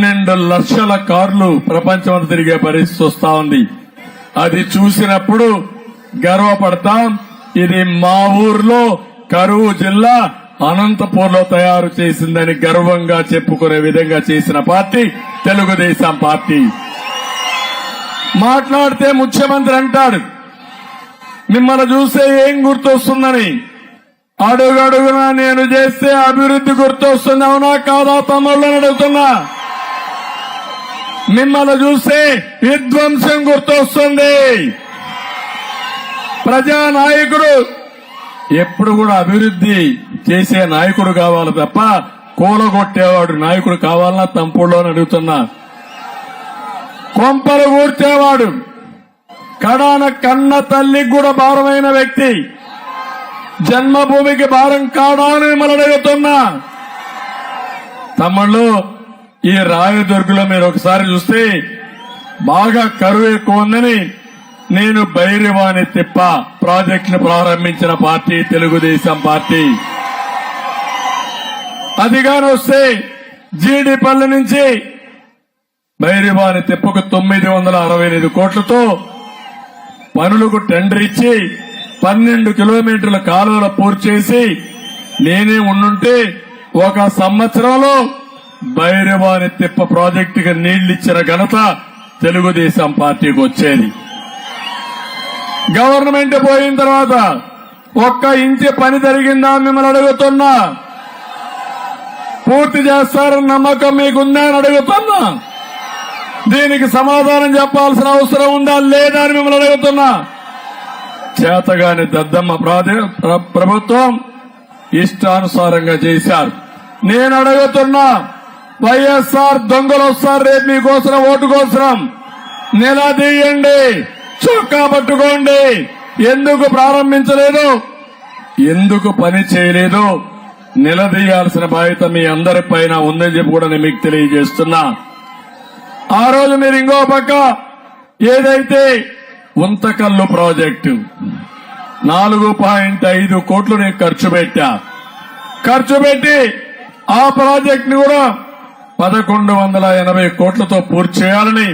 పన్నెండు లక్షల కార్లు ప్రపంచం తిరిగే పరిస్థితి వస్తా ఉంది. అది చూసినప్పుడు గర్వపడతాం. ఇది మా ఊర్లో కరువు జిల్లా అనంతపూర్లో తయారు చేసిందని గర్వంగా చెప్పుకునే విధంగా చేసిన పార్టీ తెలుగుదేశం పార్టీ. మాట్లాడితే ముఖ్యమంత్రి అంటాడు. మిమ్మల్ని చూస్తే ఏం గుర్తొస్తుందని. అడుగడుగునా నేను చేస్తే అభివృద్ధి గుర్తొస్తుంది అవునా కాదా తమ్ముళ్ళని అడుగుతున్నా. మిమ్మల్ని చూస్తే విధ్వంసం గుర్తొస్తుంది. ప్రజానాయకుడు ఎప్పుడు కూడా అభివృద్ధి చేసే నాయకుడు కావాలి తప్ప కూలగొట్టేవాడు నాయకుడు కావాలన్నా తంపుడులో అడుగుతున్నా. కొంపలు కూర్చేవాడు కడాన కన్న తల్లికి కూడా భారమైన వ్యక్తి జన్మభూమికి భారం కాడా అని మిమ్మల్ని అడుగుతున్నా. తమ్ముళ్ళు ఈ రాయదుర్గులో మీరు ఒకసారి చూస్తే బాగా కరువు ఎక్కువ ఉందని నేను బైరివాణి తిప్ప ప్రాజెక్టును ప్రారంభించిన పార్టీ తెలుగుదేశం పార్టీ. అదిగాని వస్తే జీడిపల్లి నుంచి బైరివాణి తిప్పకు తొమ్మిది వందల అరవై ఐదు కోట్లతో పనులకు టెండర్ ఇచ్చి పన్నెండు కిలోమీటర్ల కాలువలు పూర్తి చేసి నేనే ఉండుంటే ఒక సంవత్సరంలో బైరవాని తిప్ప ప్రాజెక్టుకి నీళ్ళిచ్చిన ఘనత తెలుగుదేశం పార్టీకి వచ్చేది. గవర్నమెంట్ పోయిన తర్వాత ఒక్క ఇంచి పని జరిగిందా మిమ్మల్ని అడుగుతున్నా. పూర్తి చేస్తారని నమ్మకం మీకుందా అని అడుగుతున్నా. దీనికి సమాధానం చెప్పాల్సిన అవసరం ఉందా లేదా అని మిమ్మల్ని అడుగుతున్నా. చేతగాని దద్దమ్మ ప్రభుత్వం ఇష్టానుసారంగా చేశారు. నేను అడుగుతున్నా వైఎస్ఆర్ దొంగలు వస్తారు రేపు మీకోసం ఓటు కోసం నిలదీయండి చొక్కా పట్టుకోండి. ఎందుకు ప్రారంభించలేదు? ఎందుకు పని చేయలేదు? నిలదీయాల్సిన బాధ్యత మీ అందరి పైన ఉందని చెప్పి కూడా నేను మీకు తెలియజేస్తున్నా. ఆ రోజు మీరు ఇంకో పక్క ఏదైతే ఉంతకల్లు ప్రాజెక్టు నాలుగు పాయింట్ ఐదు కోట్లు నేను ఖర్చు పెట్టా. ఖర్చు పెట్టి ఆ ప్రాజెక్ట్ని కూడా పదకొండు వందల ఎనభై కోట్లతో పూర్తి చేయాలని